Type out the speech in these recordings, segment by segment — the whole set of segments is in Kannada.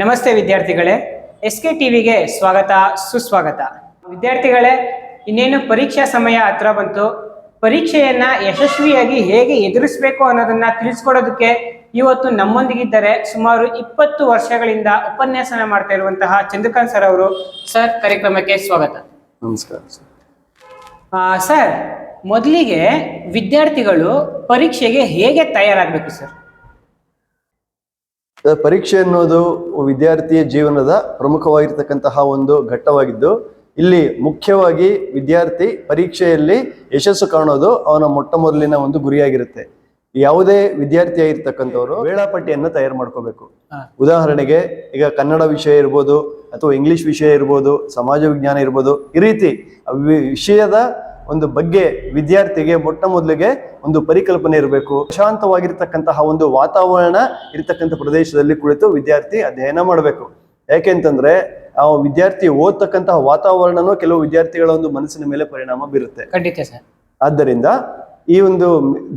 ನಮಸ್ತೆ ವಿದ್ಯಾರ್ಥಿಗಳೇ ಎಸ್ ಕೆ ಟಿವಿಗೆ ಸ್ವಾಗತ ಸುಸ್ವಾಗತ. ವಿದ್ಯಾರ್ಥಿಗಳೇ ಇನ್ನೇನು ಪರೀಕ್ಷಾ ಸಮಯ ಹತ್ರ ಬಂತು. ಪರೀಕ್ಷೆಯನ್ನ ಯಶಸ್ವಿಯಾಗಿ ಹೇಗೆ ಎದುರಿಸಬೇಕು ಅನ್ನೋದನ್ನ ತಿಳಿಸ್ಕೊಡೋದಕ್ಕೆ ಇವತ್ತು ನಮ್ಮೊಂದಿಗಿದ್ದರೆ ಸುಮಾರು ಇಪ್ಪತ್ತು ವರ್ಷಗಳಿಂದ ಉಪನ್ಯಾಸನ ಮಾಡ್ತಾ ಇರುವಂತಹ ಚಂದ್ರಕಾಂತ್ ಸರ್ ಅವರು. ಸರ್ ಕಾರ್ಯಕ್ರಮಕ್ಕೆ ಸ್ವಾಗತ. ನಮಸ್ಕಾರ ಸರ್. ಸರ್ ಮೊದಲಿಗೆ ವಿದ್ಯಾರ್ಥಿಗಳು ಪರೀಕ್ಷೆಗೆ ಹೇಗೆ ತಯಾರಾಗಬೇಕು ಸರ್, ಪರೀಕ್ಷೆ ಅನ್ನೋದು ವಿದ್ಯಾರ್ಥಿಯ ಜೀವನದ ಪ್ರಮುಖವಾಗಿರ್ತಕ್ಕಂತಹ ಒಂದು ಘಟ್ಟವಾಗಿದ್ದು ಇಲ್ಲಿ ಮುಖ್ಯವಾಗಿ ವಿದ್ಯಾರ್ಥಿ ಪರೀಕ್ಷೆಯಲ್ಲಿ ಯಶಸ್ಸು ಕಾಣೋದು ಅವನ ಮೊಟ್ಟ ಮೊದಲಿನ ಒಂದು ಗುರಿಯಾಗಿರುತ್ತೆ. ಯಾವುದೇ ವಿದ್ಯಾರ್ಥಿ ಆಗಿರ್ತಕ್ಕಂಥವ್ರು ವೇಳಾಪಟ್ಟಿಯನ್ನು ತಯಾರು ಮಾಡ್ಕೋಬೇಕು. ಉದಾಹರಣೆಗೆ ಈಗ ಕನ್ನಡ ವಿಷಯ ಇರ್ಬೋದು ಅಥವಾ ಇಂಗ್ಲಿಷ್ ವಿಷಯ ಇರ್ಬೋದು ಸಮಾಜ ವಿಜ್ಞಾನ ಇರ್ಬೋದು ಈ ರೀತಿ ವಿಷಯದ ಒಂದು ಬಗ್ಗೆ ವಿದ್ಯಾರ್ಥಿಗೆ ಮೊಟ್ಟ ಮೊದಲಿಗೆ ಒಂದು ಪರಿಕಲ್ಪನೆ ಇರಬೇಕು. ಪ್ರಶಾಂತವಾಗಿರ್ತಕ್ಕಂತಹ ಒಂದು ವಾತಾವರಣ ಇರತಕ್ಕಂಥ ಪ್ರದೇಶದಲ್ಲಿ ಕುಳಿತು ವಿದ್ಯಾರ್ಥಿ ಅಧ್ಯಯನ ಮಾಡಬೇಕು. ಯಾಕೆಂತಂದ್ರೆ ಆ ವಿದ್ಯಾರ್ಥಿ ಓದ್ತಕ್ಕಂತಹ ವಾತಾವರಣನೂ ಕೆಲವು ವಿದ್ಯಾರ್ಥಿಗಳ ಒಂದು ಮನಸ್ಸಿನ ಮೇಲೆ ಪರಿಣಾಮ ಬೀರುತ್ತೆ. ಖಂಡಿತ ಸರ್. ಆದ್ದರಿಂದ ಈ ಒಂದು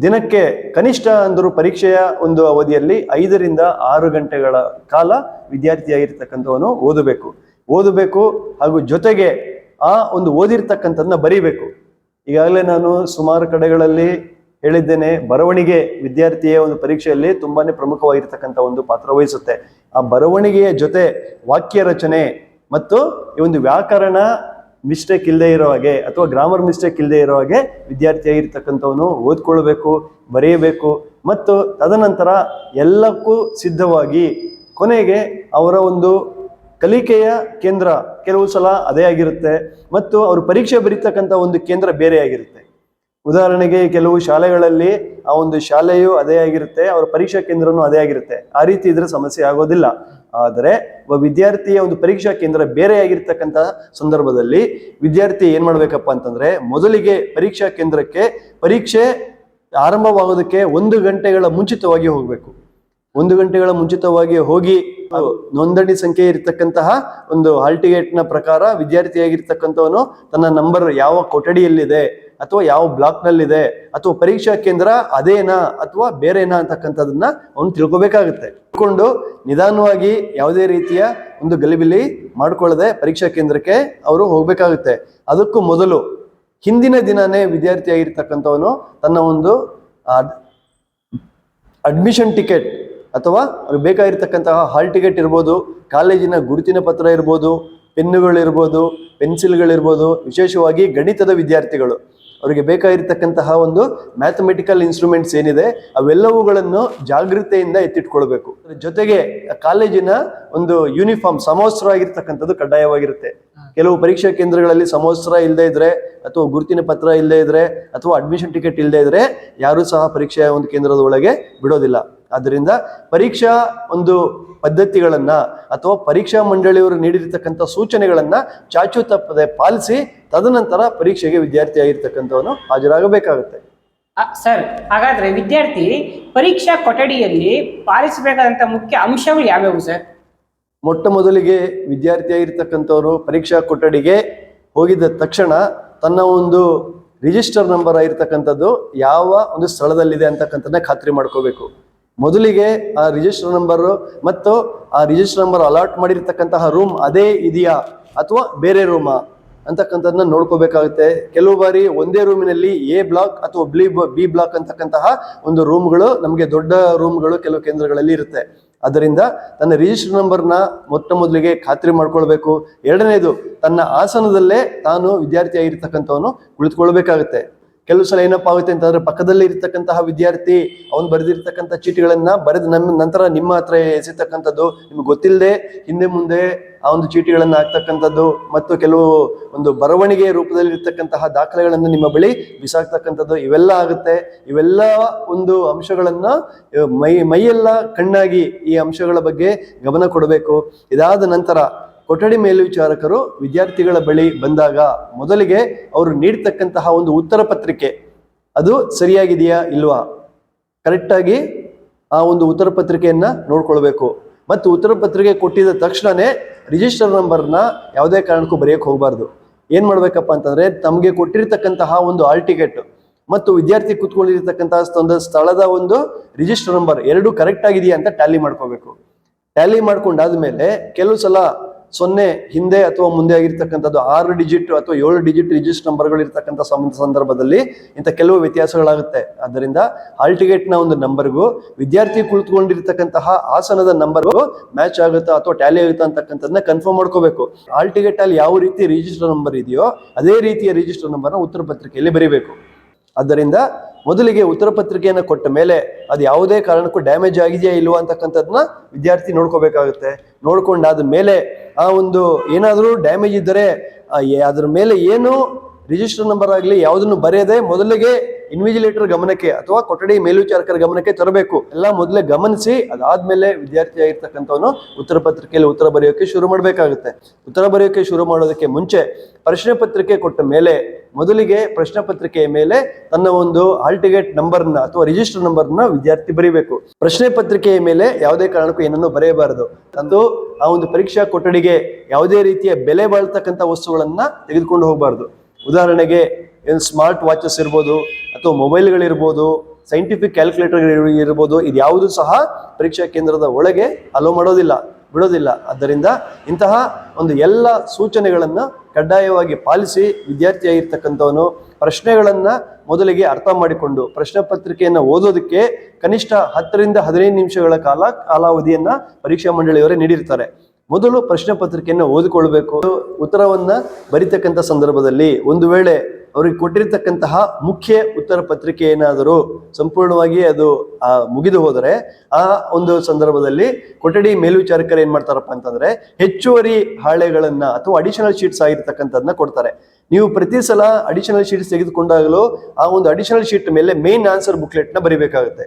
ದಿನಕ್ಕೆ ಕನಿಷ್ಠ ಅಂದರೂ ಪರೀಕ್ಷೆಯ ಒಂದು ಅವಧಿಯಲ್ಲಿ ಐದರಿಂದ ಆರು ಗಂಟೆಗಳ ಕಾಲ ವಿದ್ಯಾರ್ಥಿಯಾಗಿರ್ತಕ್ಕಂಥವನು ಓದಬೇಕು. ಓದಬೇಕು ಹಾಗೂ ಜೊತೆಗೆ ಆ ಒಂದು ಓದಿರ್ತಕ್ಕಂಥದ್ದನ್ನ ಬರೀಬೇಕು. ಈಗಾಗಲೇ ನಾನು ಸುಮಾರು ಕಡೆಗಳಲ್ಲಿ ಹೇಳಿದ್ದೇನೆ, ಬರವಣಿಗೆ ವಿದ್ಯಾರ್ಥಿಯ ಒಂದು ಪರೀಕ್ಷೆಯಲ್ಲಿ ತುಂಬಾನೇ ಪ್ರಮುಖವಾಗಿರ್ತಕ್ಕಂಥ ಒಂದು ಪಾತ್ರ ವಹಿಸುತ್ತೆ. ಆ ಬರವಣಿಗೆಯ ಜೊತೆ ವಾಕ್ಯ ರಚನೆ ಮತ್ತು ಈ ಒಂದು ವ್ಯಾಕರಣ ಮಿಸ್ಟೇಕ್ ಇಲ್ಲದೆ ಇರೋ ಹಾಗೆ ಅಥವಾ ಗ್ರಾಮರ್ ಮಿಸ್ಟೇಕ್ ಇಲ್ಲದೆ ಇರೋ ಹಾಗೆ ವಿದ್ಯಾರ್ಥಿಯಾಗಿರ್ತಕ್ಕಂಥವನು ಓದ್ಕೊಳ್ಬೇಕು, ಬರೆಯಬೇಕು ಮತ್ತು ತದನಂತರ ಎಲ್ಲಕ್ಕೂ ಸಿದ್ಧವಾಗಿ ಕೊನೆಗೆ ಅವರ ಒಂದು ಕಲಿಕೆಯ ಕೇಂದ್ರ ಕೆಲವು ಸಲ ಅದೇ ಆಗಿರುತ್ತೆ ಮತ್ತು ಅವರು ಪರೀಕ್ಷೆ ಬರೀತಕ್ಕಂಥ ಒಂದು ಕೇಂದ್ರ ಬೇರೆ ಆಗಿರುತ್ತೆ. ಉದಾಹರಣೆಗೆ ಕೆಲವು ಶಾಲೆಗಳಲ್ಲಿ ಆ ಒಂದು ಶಾಲೆಯು ಅದೇ ಆಗಿರುತ್ತೆ, ಅವರ ಪರೀಕ್ಷಾ ಕೇಂದ್ರನೂ ಅದೇ ಆಗಿರುತ್ತೆ. ಆ ರೀತಿ ಇದ್ರೆ ಸಮಸ್ಯೆ ಆಗೋದಿಲ್ಲ. ಆದರೆ ಒಬ್ಬ ವಿದ್ಯಾರ್ಥಿಯ ಒಂದು ಪರೀಕ್ಷಾ ಕೇಂದ್ರ ಬೇರೆ ಆಗಿರ್ತಕ್ಕಂಥ ಸಂದರ್ಭದಲ್ಲಿ ವಿದ್ಯಾರ್ಥಿ ಏನ್ ಮಾಡ್ಬೇಕಪ್ಪ ಅಂತಂದ್ರೆ ಮೊದಲಿಗೆ ಪರೀಕ್ಷಾ ಕೇಂದ್ರಕ್ಕೆ ಪರೀಕ್ಷೆ ಆರಂಭವಾಗೋದಕ್ಕೆ ಒಂದು ಗಂಟೆಗಳ ಮುಂಚಿತವಾಗಿ ಹೋಗಬೇಕು. ಒಂದು ಗಂಟೆಗಳ ಮುಂಚಿತವಾಗಿ ಹೋಗಿ ನೋಂದಣಿ ಸಂಖ್ಯೆ ಇರತಕ್ಕಂತಹ ಒಂದು ಹಾಲ್ ಟಿಕೆಟ್ನ ಪ್ರಕಾರ ವಿದ್ಯಾರ್ಥಿಯಾಗಿರ್ತಕ್ಕಂಥವನು ತನ್ನ ನಂಬರ್ ಯಾವ ಕೊಠಡಿಯಲ್ಲಿದೆ ಅಥವಾ ಯಾವ ಬ್ಲಾಕ್ ನಲ್ಲಿದೆ ಅಥವಾ ಪರೀಕ್ಷಾ ಕೇಂದ್ರ ಅದೇನಾ ಅಥವಾ ಬೇರೆನಾ ಅಂತಕ್ಕಂಥದನ್ನ ಅವನು ತಿಳ್ಕೊಬೇಕಾಗುತ್ತೆ. ತಿಳ್ಕೊಂಡು ನಿಧಾನವಾಗಿ ಯಾವುದೇ ರೀತಿಯ ಒಂದು ಗಲಿಬಿಲಿ ಮಾಡ್ಕೊಳ್ಳದೆ ಪರೀಕ್ಷಾ ಕೇಂದ್ರಕ್ಕೆ ಅವರು ಹೋಗ್ಬೇಕಾಗುತ್ತೆ. ಅದಕ್ಕೂ ಮೊದಲು ಹಿಂದಿನ ದಿನನೇ ವಿದ್ಯಾರ್ಥಿಯಾಗಿರ್ತಕ್ಕಂಥವನು ತನ್ನ ಒಂದು ಅಡ್ಮಿಷನ್ ಟಿಕೆಟ್ ಅಥವಾ ಅವ್ರಿಗೆ ಬೇಕಾಗಿರ್ತಕ್ಕಂತಹ ಹಾಲ್ ಟಿಕೆಟ್ ಇರ್ಬೋದು ಕಾಲೇಜಿನ ಗುರುತಿನ ಪತ್ರ ಇರ್ಬೋದು ಪೆನ್ನುಗಳಿರ್ಬೋದು ಪೆನ್ಸಿಲ್ಗಳಿರ್ಬೋದು ವಿಶೇಷವಾಗಿ ಗಣಿತದ ವಿದ್ಯಾರ್ಥಿಗಳು. ಅವರಿಗೆ ಬೇಕಾಗಿರ್ತಕ್ಕಂತಹ ಒಂದು ಮ್ಯಾಥಮೆಟಿಕಲ್ ಇನ್ಸ್ಟ್ರೂಮೆಂಟ್ಸ್ ಏನಿದೆ ಅವೆಲ್ಲವುಗಳನ್ನು ಜಾಗೃತೆಯಿಂದ ಎತ್ತಿಟ್ಕೊಳ್ಬೇಕು. ಅದ್ರ ಜೊತೆಗೆ ಕಾಲೇಜಿನ ಒಂದು ಯೂನಿಫಾರ್ಮ್ ಸಮವಸ್ತ್ರ ಆಗಿರ್ತಕ್ಕಂಥದ್ದು ಕಡ್ಡಾಯವಾಗಿರುತ್ತೆ. ಕೆಲವು ಪರೀಕ್ಷಾ ಕೇಂದ್ರಗಳಲ್ಲಿ ಸಮವಸ್ತ್ರ ಇಲ್ಲದೆ ಇದ್ರೆ ಅಥವಾ ಗುರುತಿನ ಪತ್ರ ಇಲ್ಲದೆ ಇದ್ರೆ ಅಥವಾ ಅಡ್ಮಿಷನ್ ಟಿಕೆಟ್ ಇಲ್ಲದೆ ಇದ್ರೆ ಯಾರು ಸಹ ಪರೀಕ್ಷೆಯ ಒಂದು ಕೇಂದ್ರದ ಒಳಗೆ ಬಿಡೋದಿಲ್ಲ. ಆದ್ದರಿಂದ ಪರೀಕ್ಷಾ ಒಂದು ಪದ್ಧತಿಗಳನ್ನ ಅಥವಾ ಪರೀಕ್ಷಾ ಮಂಡಳಿಯವರು ನೀಡಿರ್ತಕ್ಕಂಥ ಸೂಚನೆಗಳನ್ನ ಚಾಚು ತಪ್ಪದೆ ಪಾಲಿಸಿ ತದನಂತರ ಪರೀಕ್ಷೆಗೆ ವಿದ್ಯಾರ್ಥಿಯಾಗಿರ್ತಕ್ಕಂಥವನು ಹಾಜರಾಗಬೇಕಾಗುತ್ತೆ. ಸರ್ ಹಾಗಾದ್ರೆ ವಿದ್ಯಾರ್ಥಿ ಪರೀಕ್ಷಾ ಕೊಠಡಿಯಲ್ಲಿ ಪಾಲಿಸಬೇಕಾದಂತ ಮುಖ್ಯ ಅಂಶಗಳು ಯಾವ್ಯಾವು ಸರ್? ಮೊಟ್ಟ ಮೊದಲಿಗೆ ವಿದ್ಯಾರ್ಥಿಯಾಗಿರ್ತಕ್ಕಂಥವರು ಪರೀಕ್ಷಾ ಕೊಠಡಿಗೆ ಹೋಗಿದ ತಕ್ಷಣ ತನ್ನ ಒಂದು ರಿಜಿಸ್ಟರ್ ನಂಬರ್ ಆಗಿರ್ತಕ್ಕಂಥದ್ದು ಯಾವ ಒಂದು ಸ್ಥಳದಲ್ಲಿದೆ ಅಂತಕ್ಕಂಥದ್ದನ್ನ ಖಾತ್ರಿ ಮಾಡ್ಕೋಬೇಕು. ಮೊದಲಿಗೆ ಆ ರಿಜಿಸ್ಟರ್ ನಂಬರ್ ಮತ್ತು ಆ ರಿಜಿಸ್ಟರ್ ನಂಬರ್ ಅಲಾಟ್ ಮಾಡಿರ್ತಕ್ಕಂತಹ ರೂಮ್ ಅದೇ ಇದೆಯಾ ಅಥವಾ ಬೇರೆ ರೂಮಾ ಅಂತಕ್ಕಂಥದ್ದನ್ನ ನೋಡ್ಕೋಬೇಕಾಗುತ್ತೆ. ಕೆಲವು ಬಾರಿ ಒಂದೇ ರೂಮಿನಲ್ಲಿ ಎ ಬ್ಲಾಕ್ ಅಥವಾ ಬ್ಲಿ ಬಿ ಬ್ಲಾಕ್ ಅಂತಕ್ಕಂತಹ ಒಂದು ರೂಮ್ಗಳು ನಮಗೆ ದೊಡ್ಡ ರೂಮ್ಗಳು ಕೆಲವು ಕೇಂದ್ರಗಳಲ್ಲಿ ಇರುತ್ತೆ. ಅದರಿಂದ ತನ್ನ ರಿಜಿಸ್ಟರ್ ನಂಬರ್ನ ಮೊಟ್ಟ ಮೊದಲಿಗೆ ಖಾತ್ರಿ ಮಾಡ್ಕೊಳ್ಬೇಕು. ಎರಡನೇದು, ತನ್ನ ಆಸನದಲ್ಲೇ ತಾನು ವಿದ್ಯಾರ್ಥಿಯಾಗಿರ್ತಕ್ಕಂಥವನು ಕುಳಿತುಕೊಳ್ಬೇಕಾಗುತ್ತೆ. ಕೆಲವು ಸಲ ಏನಪ್ಪಾ ಆಗುತ್ತೆ ಅಂತಂದ್ರೆ ಪಕ್ಕದಲ್ಲಿ ಇರ್ತಕ್ಕಂತಹ ವಿದ್ಯಾರ್ಥಿ, ಅವನು ಬರೆದಿರ್ತಕ್ಕಂಥ ಚೀಟಿಗಳನ್ನ ಬರೆದು ನನ್ನ ನಂತರ ನಿಮ್ಮ ಹತ್ರ ಎಸಿತಕ್ಕಂಥದ್ದು ನಿಮ್ಗೆ ಗೊತ್ತಿಲ್ಲದೆ ಹಿಂದೆ ಮುಂದೆ ಆ ಒಂದು ಚೀಟಿಗಳನ್ನು ಹಾಕ್ತಕ್ಕಂಥದ್ದು ಮತ್ತು ಕೆಲವು ಒಂದು ಬರವಣಿಗೆ ರೂಪದಲ್ಲಿ ಇರ್ತಕ್ಕಂತಹ ದಾಖಲೆಗಳನ್ನು ನಿಮ್ಮ ಬಳಿ ಬಿಸಾಕ್ತಕ್ಕಂಥದ್ದು ಇವೆಲ್ಲ ಆಗುತ್ತೆ. ಇವೆಲ್ಲ ಒಂದು ಅಂಶಗಳನ್ನ, ಮೈ ಮೈಯೆಲ್ಲ ಕಣ್ಣಾಗಿ ಈ ಅಂಶಗಳ ಬಗ್ಗೆ ಗಮನ ಕೊಡಬೇಕು. ಇದಾದ ನಂತರ ಕೊಠಡಿ ಮೇಲ್ವಿಚಾರಕರು ವಿದ್ಯಾರ್ಥಿಗಳ ಬಳಿ ಬಂದಾಗ ಮೊದಲಿಗೆ ಅವರು ನೀಡ್ತಕ್ಕಂತಹ ಒಂದು ಉತ್ತರ ಪತ್ರಿಕೆ, ಅದು ಸರಿಯಾಗಿದೆಯಾ ಇಲ್ವಾ? ಕರೆಕ್ಟಾಗಿ ಆ ಒಂದು ಉತ್ತರ ಪತ್ರಿಕೆಯನ್ನು ನೋಡ್ಕೊಳ್ಬೇಕು. ಮತ್ತು ಉತ್ತರ ಪತ್ರಿಕೆ ಕೊಟ್ಟಿದ ತಕ್ಷಣನೇ ರಿಜಿಸ್ಟರ್ ನಂಬರ್ನ ಯಾವುದೇ ಕಾರಣಕ್ಕೂ ಬರೆಯೋಕೆ ಹೋಗಬಾರ್ದು. ಏನು ಮಾಡಬೇಕಪ್ಪ ಅಂತಂದ್ರೆ ತಮಗೆ ಕೊಟ್ಟಿರ್ತಕ್ಕಂತಹ ಒಂದು ಆಲ್ ಟಿಕೆಟ್ ಮತ್ತು ವಿದ್ಯಾರ್ಥಿ ಕೂತ್ಕೊಂಡಿರ್ತಕ್ಕಂತಹ ಒಂದು ಸ್ಥಳದ ಒಂದು ರಿಜಿಸ್ಟರ್ ನಂಬರ್ ಎರಡು ಕರೆಕ್ಟ್ ಆಗಿದೆಯಾ ಅಂತ ಟ್ಯಾಲಿ ಮಾಡ್ಕೋಬೇಕು. ಟ್ಯಾಲಿ ಮಾಡ್ಕೊಂಡಾದ್ಮೇಲೆ ಕೆಲವು ಸಲ ಸೊನ್ನೆ ಹಿಂದೆ ಅಥವಾ ಮುಂದೆ ಆಗಿರ್ತಕ್ಕಂಥದ್ದು ಆರು ಡಿಜಿಟ್ ಅಥವಾ ಏಳು ಡಿಜಿಟ್ ರಿಜಿಸ್ಟರ್ ನಂಬರ್ಗಳು ಇರ್ತಕ್ಕಂಥ ಸಂದರ್ಭದಲ್ಲಿ ಇಂಥ ಕೆಲವು ವ್ಯತ್ಯಾಸಗಳಾಗುತ್ತೆ. ಆದ್ದರಿಂದ ಹಾಲ್ ಟಿಕೆಟ್ನ ಒಂದು ನಂಬರ್ಗೂ ವಿದ್ಯಾರ್ಥಿ ಕುಳಿತುಕೊಂಡಿರ್ತಕ್ಕಂತಹ ಆಸನದ ನಂಬರ್ಗೂ ಮ್ಯಾಚ್ ಆಗುತ್ತಾ ಅಥವಾ ಟ್ಯಾಲಿ ಆಗುತ್ತಾ ಅಂತಕ್ಕಂಥದ್ದನ್ನ ಕನ್ಫರ್ಮ್ ಮಾಡ್ಕೋಬೇಕು. ಹಾಲ್ ಟಿಕೆಟ್ ಅಲ್ಲಿ ಯಾವ ರೀತಿ ರಿಜಿಸ್ಟರ್ ನಂಬರ್ ಇದೆಯೋ ಅದೇ ರೀತಿಯ ರಿಜಿಸ್ಟರ್ ನಂಬರ್ನ ಉತ್ತರ ಪತ್ರಿಕೆಯಲ್ಲಿ ಬರೀಬೇಕು. ಆದ್ದರಿಂದ ಮೊದಲಿಗೆ ಉತ್ತರ ಪತ್ರಿಕೆಯನ್ನು ಕೊಟ್ಟ ಮೇಲೆ ಅದು ಯಾವುದೇ ಕಾರಣಕ್ಕೂ ಡ್ಯಾಮೇಜ್ ಆಗಿದೆಯಾ ಇಲ್ವಾ ಅಂತಕ್ಕಂಥದ್ದನ್ನ ವಿದ್ಯಾರ್ಥಿ ನೋಡ್ಕೋಬೇಕಾಗುತ್ತೆ. ನೋಡ್ಕೊಂಡಾದ ಮೇಲೆ ಆ ಒಂದು ಏನಾದರೂ ಡ್ಯಾಮೇಜ್ ಇದ್ದರೆ ಅದರ ಮೇಲೆ ಏನು ರಿಜಿಸ್ಟರ್ ನಂಬರ್ ಆಗಲಿ, ಯಾವುದನ್ನು ಬರೆಯದೆ ಮೊದಲಿಗೆ ಇನ್ವಿಜಿಲೇಟರ್ ಗಮನಕ್ಕೆ ಅಥವಾ ಕೊಠಡಿ ಮೇಲ್ವಿಚಾರಕರ ಗಮನಕ್ಕೆ ತರಬೇಕು. ಎಲ್ಲ ಮೊದಲೇ ಗಮನಿಸಿ, ಅದಾದ್ಮೇಲೆ ವಿದ್ಯಾರ್ಥಿ ಆಗಿರ್ತಕ್ಕಂಥವನು ಉತ್ತರ ಪತ್ರಿಕೆಯಲ್ಲಿ ಉತ್ತರ ಬರೆಯೋಕೆ ಶುರು ಮಾಡಬೇಕಾಗುತ್ತೆ. ಉತ್ತರ ಬರೆಯೋಕೆ ಶುರು ಮಾಡೋದಕ್ಕೆ ಮುಂಚೆ ಪ್ರಶ್ನೆ ಪತ್ರಿಕೆ ಕೊಟ್ಟ ಮೇಲೆ ಮೊದಲಿಗೆ ಪ್ರಶ್ನೆ ಪತ್ರಿಕೆಯ ಮೇಲೆ ತನ್ನ ಒಂದು ಹಾಲ್ ಟಿಕೆಟ್ ನಂಬರ್ನ ಅಥವಾ ರಿಜಿಸ್ಟರ್ ನಂಬರ್ನ ವಿದ್ಯಾರ್ಥಿ ಬರೀಬೇಕು. ಪ್ರಶ್ನೆ ಪತ್ರಿಕೆಯ ಮೇಲೆ ಯಾವುದೇ ಕಾರಣಕ್ಕೂ ಏನನ್ನು ಬರೆಯಬಾರದು. ತಂದು ಆ ಒಂದು ಪರೀಕ್ಷಾ ಕೊಠಡಿಗೆ ಯಾವುದೇ ರೀತಿಯ ಬೆಲೆ ಬಾಳ್ತಕ್ಕಂಥ ವಸ್ತುಗಳನ್ನ ತೆಗೆದುಕೊಂಡು ಹೋಗಬಾರ್ದು. ಉದಾಹರಣೆಗೆ ಏನು ಸ್ಮಾರ್ಟ್ ವಾಚಸ್ ಇರ್ಬೋದು ಅಥವಾ ಮೊಬೈಲ್ಗಳಿರ್ಬೋದು ಸೈಂಟಿಫಿಕ್ ಕ್ಯಾಲ್ಕುಲೇಟರ್ ಇರ್ಬೋದು ಇದು ಯಾವುದು ಸಹ ಪರೀಕ್ಷಾ ಕೇಂದ್ರದ ಒಳಗೆ ಅಲೋ ಮಾಡೋದಿಲ್ಲ. ಬಿಡೋದಿಲ್ಲ. ಆದ್ದರಿಂದ ಇಂತಹ ಒಂದು ಎಲ್ಲ ಸೂಚನೆಗಳನ್ನು ಕಡ್ಡಾಯವಾಗಿ ಪಾಲಿಸಿ ವಿದ್ಯಾರ್ಥಿಯಾಗಿರ್ತಕ್ಕಂಥವನು ಪ್ರಶ್ನೆಗಳನ್ನು ಮೊದಲಿಗೆ ಅರ್ಥ ಮಾಡಿಕೊಂಡು ಪ್ರಶ್ನೆ ಪತ್ರಿಕೆಯನ್ನು ಓದೋದಕ್ಕೆ ಕನಿಷ್ಠ ಹತ್ತರಿಂದ ಹದಿನೈದು ನಿಮಿಷಗಳ ಕಾಲ ಕಾಲಾವಧಿಯನ್ನು ಪರೀಕ್ಷಾ ಮಂಡಳಿಯವರೇ ನೀಡಿರ್ತಾರೆ. ಮೊದಲು ಪ್ರಶ್ನೆ ಪತ್ರಿಕೆಯನ್ನು ಓದಿಕೊಳ್ಬೇಕು. ಉತ್ತರವನ್ನು ಬರಿತಕ್ಕಂಥ ಸಂದರ್ಭದಲ್ಲಿ ಒಂದು ವೇಳೆ ಅವರಿಗೆ ಕೊಟ್ಟಿರ್ತಕ್ಕಂತಹ ಮುಖ್ಯ ಉತ್ತರ ಪತ್ರಿಕೆ ಏನಾದರೂ ಸಂಪೂರ್ಣವಾಗಿ ಅದು ಮುಗಿದು ಹೋದರೆ, ಆ ಒಂದು ಸಂದರ್ಭದಲ್ಲಿ ಕೊಠಡಿ ಮೇಲ್ವಿಚಾರಕರು ಏನ್ ಮಾಡ್ತಾರಪ್ಪ ಅಂತಂದ್ರೆ ಹೆಚ್ಚುವರಿ ಹಾಳೆಗಳನ್ನ ಅಥವಾ ಅಡಿಷನಲ್ ಶೀಟ್ಸ್ ಆಗಿರ್ತಕ್ಕಂಥದ್ದನ್ನ ಕೊಡ್ತಾರೆ. ನೀವು ಪ್ರತಿ ಸಲ ಅಡಿಷನಲ್ ಶೀಟ್ಸ್ ತೆಗೆದುಕೊಂಡಾಗಲೂ ಆ ಒಂದು ಅಡಿಷನಲ್ ಶೀಟ್ ಮೇಲೆ ಮೇನ್ ಆನ್ಸರ್ ಬುಕ್ಲೆಟ್ನ ಬರಿಬೇಕಾಗುತ್ತೆ.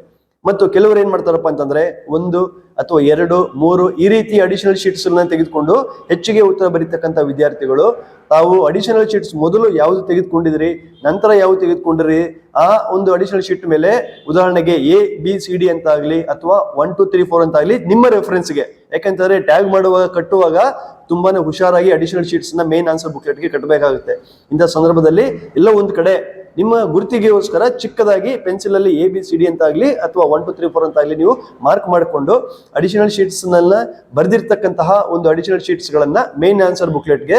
ಮತ್ತು ಕೆಲವರು ಏನ್ ಮಾಡ್ತಾರಪ್ಪ ಅಂತಂದ್ರೆ ಒಂದು ಅಥವಾ ಎರಡು, ಮೂರು ಈ ರೀತಿ ಅಡಿಷನಲ್ ಶೀಟ್ಸ್ ತೆಗೆದುಕೊಂಡು ಹೆಚ್ಚಿಗೆ ಉತ್ತರ ಬರೀತಕ್ಕಂಥ ವಿದ್ಯಾರ್ಥಿಗಳು. ತಾವು ಅಡಿಷನಲ್ ಶೀಟ್ಸ್ ಮೊದಲು ಯಾವುದು ತೆಗೆದುಕೊಂಡಿದ್ರಿ, ನಂತರ ಯಾವುದು ತೆಗೆದುಕೊಂಡಿರಿ? ಆ ಒಂದು ಅಡಿಷನಲ್ ಶೀಟ್ ಮೇಲೆ ಉದಾಹರಣೆಗೆ ಎ ಬಿ ಸಿ ಡಿ ಅಂತ ಆಗ್ಲಿ ಅಥವಾ ಒನ್ ಟು ತ್ರೀ ಫೋರ್ ಅಂತ ಆಗ್ಲಿ ನಿಮ್ಮ ರೆಫರೆನ್ಸ್ಗೆ ಯಾಕಂತಂದ್ರೆ ಟ್ಯಾಗ್ ಮಾಡುವಾಗ, ಕಟ್ಟುವಾಗ ತುಂಬಾನೇ ಹುಷಾರಾಗಿ ಅಡಿಷನಲ್ ಶೀಟ್ಸ್ನ ಮೇನ್ ಆನ್ಸರ್ ಬುಕ್ಲೆಟ್ಗೆ ಕಟ್ಟಬೇಕಾಗುತ್ತೆ. ಇಂಥ ಸಂದರ್ಭದಲ್ಲಿ ಎಲ್ಲ ಒಂದು ಕಡೆ ನಿಮ್ಮ ಗುರುತಿಗೆಗೋಸ್ಕರ ಚಿಕ್ಕದಾಗಿ ಪೆನ್ಸಿಲ್ ಅಲ್ಲಿ ಎ ಬಿ ಸಿ ಡಿ ಅಂತ ಆಗಲಿ ಅಥವಾ ಒನ್ ಟು ತ್ರೀ ಫೋರ್ ಅಂತ ಆಗಲಿ ನೀವು ಮಾರ್ಕ್ ಮಾಡಿಕೊಂಡು ಅಡಿಷನಲ್ ಶೀಟ್ಸ್ ನೆಲ್ಲ ಬರೆದಿರ್ತಕ್ಕಂತಹ ಒಂದು ಅಡಿಷನಲ್ ಶೀಟ್ಸ್ ಗಳನ್ನ ಮೇನ್ ಆನ್ಸರ್ ಬುಕ್ಲೆಟ್ಗೆ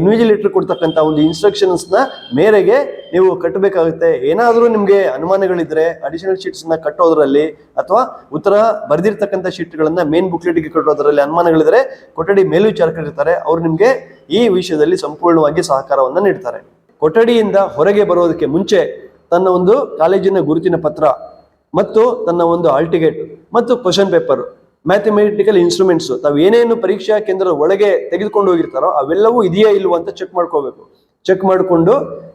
ಇನ್ವಿಜಿಲೇಟರ್ ಕೊಡ್ತಕ್ಕಂತಹ ಒಂದು ಇನ್ಸ್ಟ್ರಕ್ಷನ್ಸ್ನ ಮೇರೆಗೆ ನೀವು ಕಟ್ಟಬೇಕಾಗುತ್ತೆ. ಏನಾದರೂ ನಿಮಗೆ ಅನುಮಾನಗಳಿದ್ರೆ ಅಡಿಷನಲ್ ಶೀಟ್ಸ್ನ ಕಟ್ಟೋದ್ರಲ್ಲಿ ಅಥವಾ ಉತ್ತರ ಬರೆದಿರ್ತಕ್ಕಂಥ ಶೀಟ್ಗಳನ್ನ ಮೇನ್ ಬುಕ್ಲೆಟ್ಗೆ ಕಟ್ಟೋದ್ರಲ್ಲಿ ಅನುಮಾನಗಳಿದ್ರೆ ಕೊಠಡಿ ಮೇಲ್ವಿಚಾರಕರಿರ್ತಾರೆ. ಅವ್ರು ನಿಮಗೆ ಈ ವಿಷಯದಲ್ಲಿ ಸಂಪೂರ್ಣವಾಗಿ ಸಹಕಾರವನ್ನು ನೀಡ್ತಾರೆ. ಕೊಠಡಿಯಿಂದ ಹೊರಗೆ ಬರೋದಕ್ಕೆ ಮುಂಚೆ ತನ್ನ ಒಂದು ಕಾಲೇಜಿನ ಗುರುತಿನ ಪತ್ರ ಮತ್ತು ತನ್ನ ಒಂದು ಆಲ್ಟಿಗೇಟ್ ಮತ್ತು ಕ್ವಶನ್ ಪೇಪರ್, ಮ್ಯಾಥಮೆಟಿಕಲ್ ಇನ್ಸ್ಟ್ರೂಮೆಂಟ್ಸ್ ತಾವು ಏನೇನು ಪರೀಕ್ಷಾ ಕೇಂದ್ರದ ಒಳಗೆ ತೆಗೆದುಕೊಂಡು ಹೋಗಿರ್ತಾರೋ ಅವೆಲ್ಲವೂ ಇದೆಯಾ ಇಲ್ವೋ ಅಂತ ಚೆಕ್ ಮಾಡ್ಕೋಬೇಕು. ಚೆಕ್ ಮಾಡಿಕೊಂಡು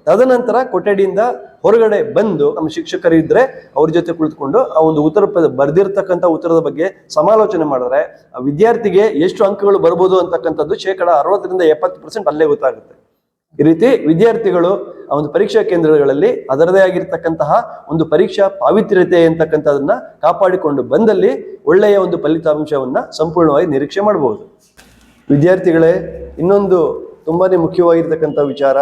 ತದನಂತರ ಕೊಠಡಿಯಿಂದ ಹೊರಗಡೆ ಬಂದು ನಮ್ಮ ಶಿಕ್ಷಕರು ಇದ್ರೆ ಅವ್ರ ಜೊತೆ ಕುಳಿತುಕೊಂಡು ಆ ಒಂದು ಉತ್ತರ ಬರ್ದಿರ್ತಕ್ಕಂಥ ಉತ್ತರದ ಬಗ್ಗೆ ಸಮಾಲೋಚನೆ ಮಾಡಿದ್ರೆ ಆ ವಿದ್ಯಾರ್ಥಿಗೆ ಎಷ್ಟು ಅಂಕಗಳು ಬರ್ಬೋದು ಅಂತಕ್ಕಂಥದ್ದು ಶೇಕಡ ಅರವತ್ತರಿಂದ ಎಪ್ಪತ್ತು ಪರ್ಸೆಂಟ್ ಅಲ್ಲೇ ಗೊತ್ತಾಗುತ್ತೆ. ಈ ರೀತಿ ವಿದ್ಯಾರ್ಥಿಗಳು ಒಂದು ಪರೀಕ್ಷಾ ಕೇಂದ್ರಗಳಲ್ಲಿ ಅದರದೇ ಆಗಿರ್ತಕ್ಕಂತಹ ಒಂದು ಪರೀಕ್ಷಾ ಪಾವಿತ್ರ್ಯತೆ ಅಂತಕ್ಕಂಥದನ್ನ ಕಾಪಾಡಿಕೊಂಡು ಬಂದಲ್ಲಿ ಒಳ್ಳೆಯ ಒಂದು ಫಲಿತಾಂಶವನ್ನ ಸಂಪೂರ್ಣವಾಗಿ ನಿರೀಕ್ಷೆ ಮಾಡಬಹುದು. ವಿದ್ಯಾರ್ಥಿಗಳೇ, ಇನ್ನೊಂದು ತುಂಬಾನೇ ಮುಖ್ಯವಾಗಿರ್ತಕ್ಕಂಥ ವಿಚಾರ,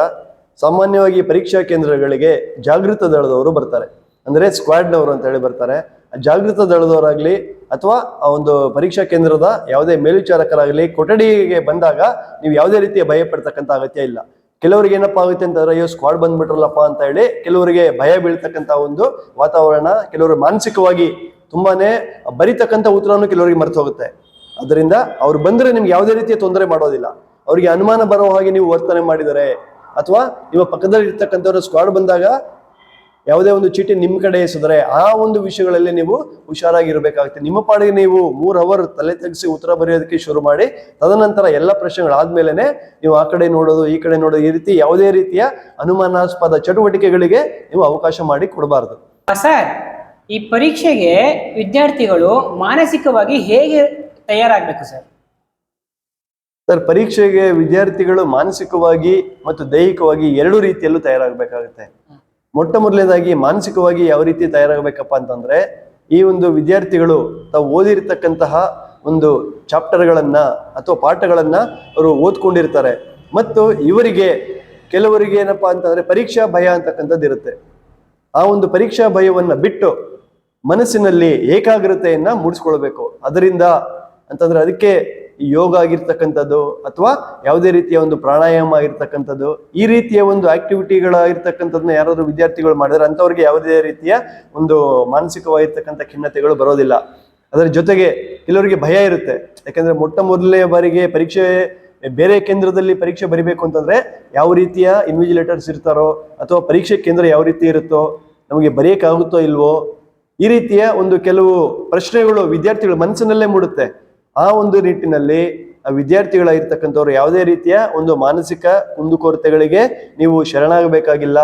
ಸಾಮಾನ್ಯವಾಗಿ ಪರೀಕ್ಷಾ ಕೇಂದ್ರಗಳಿಗೆ ಜಾಗೃತ ದಳದವರು ಬರ್ತಾರೆ. ಅಂದ್ರೆ ಸ್ಕ್ವಾಡ್ನವರು ಅಂತ ಹೇಳಿ ಬರ್ತಾರೆ. ಜಾಗೃತ ದಳದವರಾಗ್ಲಿ ಅಥವಾ ಆ ಒಂದು ಪರೀಕ್ಷಾ ಕೇಂದ್ರದ ಯಾವುದೇ ಮೇಲ್ವಿಚಾರಕರಾಗಲಿ ಕೊಠಡಿಗೆ ಬಂದಾಗ ನೀವು ಯಾವುದೇ ರೀತಿಯ ಭಯ ಪಡ್ತಕ್ಕಂಥ ಅಗತ್ಯ ಇಲ್ಲ. ಕೆಲವರಿಗೆ ಏನಪ್ಪಾ ಆಗುತ್ತೆ ಅಂತಂದ್ರೆ, ಅಯ್ಯೋ ಸ್ಕ್ವಾಡ್ ಬಂದ್ಬಿಟ್ರಲ್ಲಪ್ಪ ಅಂತ ಹೇಳಿ ಕೆಲವರಿಗೆ ಭಯ ಬೀಳ್ತಕ್ಕಂತ ಒಂದು ವಾತಾವರಣ, ಕೆಲವರು ಮಾನಸಿಕವಾಗಿ ತುಂಬಾನೇ ಬರಿತಕ್ಕಂಥ ಉತ್ತರವನ್ನು ಕೆಲವರಿಗೆ ಮರೆತು ಹೋಗುತ್ತೆ. ಅದರಿಂದ ಅವ್ರು ಬಂದ್ರೆ ನಿಮ್ಗೆ ಯಾವುದೇ ರೀತಿಯ ತೊಂದರೆ ಮಾಡೋದಿಲ್ಲ. ಅವರಿಗೆ ಅನುಮಾನ ಬರೋ ಹಾಗೆ ನೀವು ವರ್ತನೆ ಮಾಡಿದರೆ, ಅಥವಾ ನಿಮ್ಮ ಪಕ್ಕದಲ್ಲಿ ಇರ್ತಕ್ಕಂಥವ್ರ ಸ್ಕ್ವಾಡ್ ಬಂದಾಗ ಯಾವುದೇ ಒಂದು ಚೀಟಿ ನಿಮ್ಮ ಕಡೆ ಎಸಿದ್ರೆ ಆ ಒಂದು ವಿಷಯಗಳಲ್ಲಿ ನೀವು ಹುಷಾರಾಗಿರ್ಬೇಕಾಗುತ್ತೆ. ನಿಮ್ಮ ಪಾಡಿಗೆ ನೀವು ಮೂರ್ ಅವರ್ ತಲೆ ತೆಗೆಸಿ ಉತ್ತರ ಬರೆಯೋದಕ್ಕೆ ಶುರು ಮಾಡಿ ತದನಂತರ ಎಲ್ಲ ಪ್ರಶ್ನೆಗಳಾದ್ಮೇಲೆನೆ ನೀವು ಆ ಕಡೆ ನೋಡೋದು ಈ ಕಡೆ ನೋಡೋದು ಈ ರೀತಿ ಯಾವುದೇ ರೀತಿಯ ಅನುಮಾನಾಸ್ಪದ ಚಟುವಟಿಕೆಗಳಿಗೆ ನೀವು ಅವಕಾಶ ಮಾಡಿ ಕೊಡಬಾರದು. ಸರ್ ಈ ಪರೀಕ್ಷೆಗೆ ವಿದ್ಯಾರ್ಥಿಗಳು ಮಾನಸಿಕವಾಗಿ ಹೇಗೆ ತಯಾರಾಗಬೇಕು ಸರ್? ಸರ್ ಪರೀಕ್ಷೆಗೆ ವಿದ್ಯಾರ್ಥಿಗಳು ಮಾನಸಿಕವಾಗಿ ಮತ್ತು ದೈಹಿಕವಾಗಿ ಎರಡು ರೀತಿಯಲ್ಲೂ ತಯಾರಾಗಬೇಕಾಗುತ್ತೆ. ಮೊಟ್ಟ ಮೊದಲನೇದಾಗಿ ಮಾನಸಿಕವಾಗಿ ಯಾವ ರೀತಿ ತಯಾರಾಗಬೇಕಪ್ಪ ಅಂತಂದ್ರೆ ಈ ಒಂದು ವಿದ್ಯಾರ್ಥಿಗಳು ತಾವು ಓದಿರ್ತಕ್ಕಂತಹ ಒಂದು ಚಾಪ್ಟರ್ಗಳನ್ನ ಅಥವಾ ಪಾಠಗಳನ್ನ ಅವರು ಓದ್ಕೊಂಡಿರ್ತಾರೆ. ಮತ್ತು ಇವರಿಗೆ ಕೆಲವರಿಗೆ ಏನಪ್ಪಾ ಅಂತಂದ್ರೆ ಪರೀಕ್ಷಾ ಭಯ ಅಂತಕ್ಕಂಥದ್ದು ಇರುತ್ತೆ. ಆ ಒಂದು ಪರೀಕ್ಷಾ ಭಯವನ್ನ ಬಿಟ್ಟು ಮನಸ್ಸಿನಲ್ಲಿ ಏಕಾಗ್ರತೆಯನ್ನ ಮೂಡಿಸ್ಕೊಳ್ಬೇಕು. ಅದರಿಂದ ಅಂತಂದ್ರೆ ಅದಕ್ಕೆ ಯೋಗ ಆಗಿರ್ತಕ್ಕಂಥದ್ದು ಅಥವಾ ಯಾವುದೇ ರೀತಿಯ ಒಂದು ಪ್ರಾಣಾಯಾಮ ಆಗಿರ್ತಕ್ಕಂಥದ್ದು, ಈ ರೀತಿಯ ಒಂದು ಆಕ್ಟಿವಿಟಿಗಳಾಗಿರ್ತಕ್ಕಂಥದ್ದನ್ನ ಯಾರಾದರೂ ವಿದ್ಯಾರ್ಥಿಗಳು ಮಾಡಿದ್ರೆ ಅಂಥವ್ರಿಗೆ ಯಾವುದೇ ರೀತಿಯ ಒಂದು ಮಾನಸಿಕವಾಗಿರ್ತಕ್ಕಂಥ ಖಿನ್ನತೆಗಳು ಬರೋದಿಲ್ಲ. ಅದರ ಜೊತೆಗೆ ಕೆಲವರಿಗೆ ಭಯ ಇರುತ್ತೆ. ಯಾಕಂದ್ರೆ ಮೊಟ್ಟ ಮೊದಲನೇ ಬಾರಿಗೆ ಪರೀಕ್ಷೆ, ಬೇರೆ ಕೇಂದ್ರದಲ್ಲಿ ಪರೀಕ್ಷೆ ಬರಿಬೇಕು ಅಂತಂದ್ರೆ ಯಾವ ರೀತಿಯ ಇನ್ವಿಜಿಲೇಟರ್ಸ್ ಇರ್ತಾರೋ ಅಥವಾ ಪರೀಕ್ಷೆ ಕೇಂದ್ರ ಯಾವ ರೀತಿ ಇರುತ್ತೋ, ನಮಗೆ ಬರೆಯೋಕ್ಕಾಗುತ್ತೋ ಇಲ್ವೋ, ಈ ರೀತಿಯ ಒಂದು ಕೆಲವು ಪ್ರಶ್ನೆಗಳು ವಿದ್ಯಾರ್ಥಿಗಳ ಮನಸ್ಸಿನಲ್ಲೇ ಮೂಡುತ್ತೆ. ಆ ಒಂದು ನಿಟ್ಟಿನಲ್ಲಿ ವಿದ್ಯಾರ್ಥಿಗಳಾಗಿರ್ತಕ್ಕಂಥವ್ರು ಯಾವುದೇ ರೀತಿಯ ಒಂದು ಮಾನಸಿಕ ಕುಂದುಕೊರತೆಗಳಿಗೆ ನೀವು ಶರಣಾಗಬೇಕಾಗಿಲ್ಲ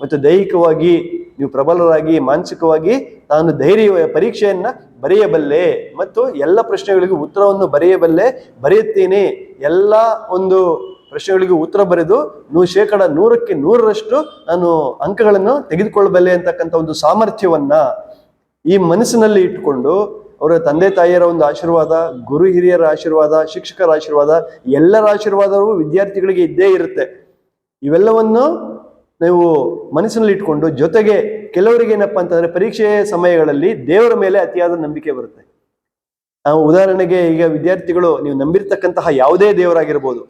ಮತ್ತು ದೈಹಿಕವಾಗಿ ನೀವು ಪ್ರಬಲರಾಗಿ, ಮಾನಸಿಕವಾಗಿ ನಾನು ಧೈರ್ಯ, ಪರೀಕ್ಷೆಯನ್ನ ಬರೆಯಬಲ್ಲೆ ಮತ್ತು ಎಲ್ಲ ಪ್ರಶ್ನೆಗಳಿಗೂ ಉತ್ತರವನ್ನು ಬರೆಯಬಲ್ಲೆ ಬರೆಯುತ್ತೇನೆ. ಎಲ್ಲ ಒಂದು ಪ್ರಶ್ನೆಗಳಿಗೂ ಉತ್ತರ ಬರೆದು ನೂ ಶೇಕಡ ನೂರಕ್ಕೆ ನೂರರಷ್ಟು ನಾನು ಅಂಕಗಳನ್ನು ತೆಗೆದುಕೊಳ್ಳಬಲ್ಲೆ ಅಂತಕ್ಕಂಥ ಒಂದು ಸಾಮರ್ಥ್ಯವನ್ನ ಈ ಮನಸ್ಸಿನಲ್ಲಿ ಇಟ್ಟುಕೊಂಡು ಅವರ ತಂದೆ ತಾಯಿಯರ ಒಂದು ಆಶೀರ್ವಾದ, ಗುರು ಹಿರಿಯರ ಆಶೀರ್ವಾದ, ಶಿಕ್ಷಕರ ಆಶೀರ್ವಾದ, ಎಲ್ಲರ ಆಶೀರ್ವಾದವು ವಿದ್ಯಾರ್ಥಿಗಳಿಗೆ ಇದ್ದೇ ಇರುತ್ತೆ. ಇವೆಲ್ಲವನ್ನು ನೀವು ಮನಸ್ಸಿನಲ್ಲಿ ಇಟ್ಕೊಂಡು ಜೊತೆಗೆ ಕೆಲವರಿಗೆ ಏನಪ್ಪಾ ಅಂತಂದ್ರೆ ಪರೀಕ್ಷೆಯ ಸಮಯಗಳಲ್ಲಿ ದೇವರ ಮೇಲೆ ಅತಿಯಾದ ನಂಬಿಕೆ ಬರುತ್ತೆ. ನಾವು ಉದಾಹರಣೆಗೆ ಈಗ ವಿದ್ಯಾರ್ಥಿಗಳು ನೀವು ನಂಬಿರ್ತಕ್ಕಂತಹ ಯಾವುದೇ ದೇವರಾಗಿರ್ಬೋದು,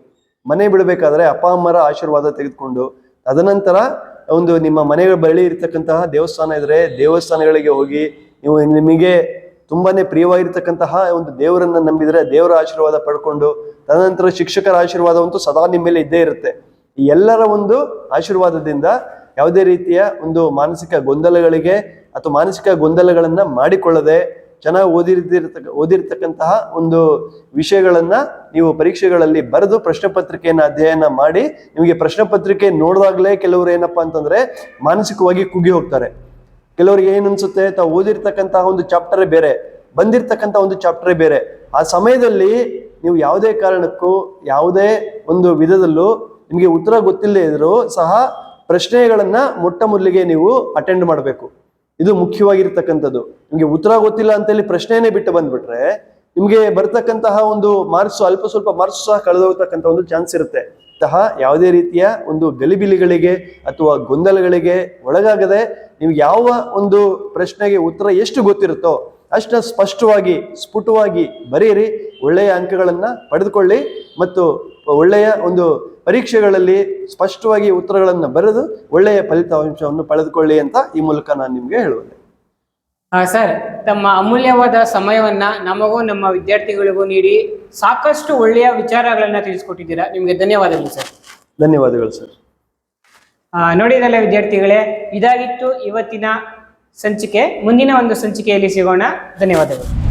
ಮನೆ ಬಿಡಬೇಕಾದ್ರೆ ಅಪ್ಪ, ಅಮ್ಮರ ಆಶೀರ್ವಾದ ತೆಗೆದುಕೊಂಡು, ತದನಂತರ ಒಂದು ನಿಮ್ಮ ಮನೆಗಳ ಬಳಿ ಇರ್ತಕ್ಕಂತಹ ದೇವಸ್ಥಾನ ಇದ್ರೆ ದೇವಸ್ಥಾನಗಳಿಗೆ ಹೋಗಿ ನೀವು ನಿಮಗೆ ತುಂಬಾನೇ ಪ್ರಿಯವಾಗಿರ್ತಕ್ಕಂತಹ ಒಂದು ದೇವರನ್ನ ನಂಬಿದ್ರೆ ದೇವರ ಆಶೀರ್ವಾದ ಪಡ್ಕೊಂಡು, ತದನಂತರ ಶಿಕ್ಷಕರ ಆಶೀರ್ವಾದವಂತೂ ಸದಾ ನಿಮ್ಮ ಮೇಲೆ ಇದ್ದೇ ಇರುತ್ತೆ. ಈ ಎಲ್ಲರ ಒಂದು ಆಶೀರ್ವಾದದಿಂದ ಯಾವುದೇ ರೀತಿಯ ಒಂದು ಮಾನಸಿಕ ಗೊಂದಲಗಳಿಗೆ ಅಥವಾ ಮಾನಸಿಕ ಗೊಂದಲಗಳನ್ನ ಮಾಡಿಕೊಳ್ಳದೆ ಚೆನ್ನಾಗಿ ಓದಿರ್ತಿರ್ತಕ್ಕ ಓದಿರ್ತಕ್ಕಂತಹ ಒಂದು ವಿಷಯಗಳನ್ನ ನೀವು ಪರೀಕ್ಷೆಗಳಲ್ಲಿ ಬರೆದು ಪ್ರಶ್ನೆ ಪತ್ರಿಕೆಯನ್ನ ಅಧ್ಯಯನ ಮಾಡಿ, ನಿಮಗೆ ಪ್ರಶ್ನೆ ಪತ್ರಿಕೆ ನೋಡಿದಾಗಲೇ ಕೆಲವರು ಏನಪ್ಪಾ ಅಂತಂದ್ರೆ ಮಾನಸಿಕವಾಗಿ ಕುಗ್ಗಿ ಹೋಗ್ತಾರೆ. ಕೆಲವರಿಗೆ ಏನ್ ಅನ್ಸುತ್ತೆ? ತಾವು ಓದಿರ್ತಕ್ಕಂತಹ ಒಂದು ಚಾಪ್ಟರೇ ಬೇರೆ ಬಂದಿರ್ತಕ್ಕಂಥ ಒಂದು ಚಾಪ್ಟರೇ ಬೇರೆ. ಆ ಸಮಯದಲ್ಲಿ ನೀವು ಯಾವುದೇ ಕಾರಣಕ್ಕೂ, ಯಾವುದೇ ಒಂದು ವಿಧದಲ್ಲೂ ನಿಮಗೆ ಉತ್ತರ ಗೊತ್ತಿಲ್ಲದೇ ಇದ್ರೂ ಸಹ ಪ್ರಶ್ನೆಗಳನ್ನ ಮೊಟ್ಟ ಮೊದಲಿಗೆ ನೀವು ಅಟೆಂಡ್ ಮಾಡಬೇಕು. ಇದು ಮುಖ್ಯವಾಗಿರ್ತಕ್ಕಂಥದ್ದು. ನಿಮಗೆ ಉತ್ತರ ಗೊತ್ತಿಲ್ಲ ಅಂತೇಳಿ ಪ್ರಶ್ನೆನೇ ಬಿಟ್ಟು ಬಂದ್ಬಿಟ್ರೆ ನಿಮಗೆ ಬರ್ತಕ್ಕಂತಹ ಒಂದು ಮಾರ್ಕ್ಸ್ ಅಲ್ಪ ಸ್ವಲ್ಪ ಮಾರ್ಕ್ಸ್ ಸಹ ಕಳೆದೋಗ್ತಕ್ಕಂಥ ಒಂದು ಚಾನ್ಸ್ ಇರುತ್ತೆ. ಇಂತಹ ಯಾವುದೇ ರೀತಿಯ ಒಂದು ಗಲಿಬಿಲಿಗಳಿಗೆ ಅಥವಾ ಗೊಂದಲಗಳಿಗೆ ಒಳಗಾಗದೆ ನಿಮ್ಗೆ ಯಾವ ಒಂದು ಪ್ರಶ್ನೆಗೆ ಉತ್ತರ ಎಷ್ಟು ಗೊತ್ತಿರುತ್ತೋ ಅಷ್ಟು ಸ್ಪಷ್ಟವಾಗಿ, ಸ್ಫುಟವಾಗಿ ಬರೆಯಿರಿ. ಒಳ್ಳೆಯ ಅಂಕಗಳನ್ನು ಪಡೆದುಕೊಳ್ಳಿ ಮತ್ತು ಒಳ್ಳೆಯ ಒಂದು ಪರೀಕ್ಷೆಗಳಲ್ಲಿ ಸ್ಪಷ್ಟವಾಗಿ ಉತ್ತರಗಳನ್ನು ಬರೆದು ಒಳ್ಳೆಯ ಫಲಿತಾಂಶವನ್ನು ಪಡೆದುಕೊಳ್ಳಿ ಅಂತ ಈ ಮೂಲಕ ನಾನು ನಿಮಗೆ ಹೇಳುವುದೇ ಸರ್ ತಮ್ಮ ಅಮೂಲ್ಯವಾದ ಸಮಯವನ್ನ ನಮಗೂ ನಮ್ಮ ವಿದ್ಯಾರ್ಥಿಗಳಿಗೂ ನೀಡಿ ಸಾಕಷ್ಟು ಒಳ್ಳೆಯ ವಿಚಾರಗಳನ್ನ ತಿಳಿಸ್ಕೊಟ್ಟಿದ್ದೀರಾ. ನಿಮಗೆ ಧನ್ಯವಾದಗಳು ಸರ್. ಧನ್ಯವಾದಗಳು ಸರ್. ನೋಡಿದಲ್ಲ ವಿದ್ಯಾರ್ಥಿಗಳೇ ಇದಾಗಿತ್ತು ಇವತ್ತಿನ ಸಂಚಿಕೆ. ಮುಂದಿನ ಒಂದು ಸಂಚಿಕೆಯಲ್ಲಿ ಸಿಗೋಣ. ಧನ್ಯವಾದಗಳು.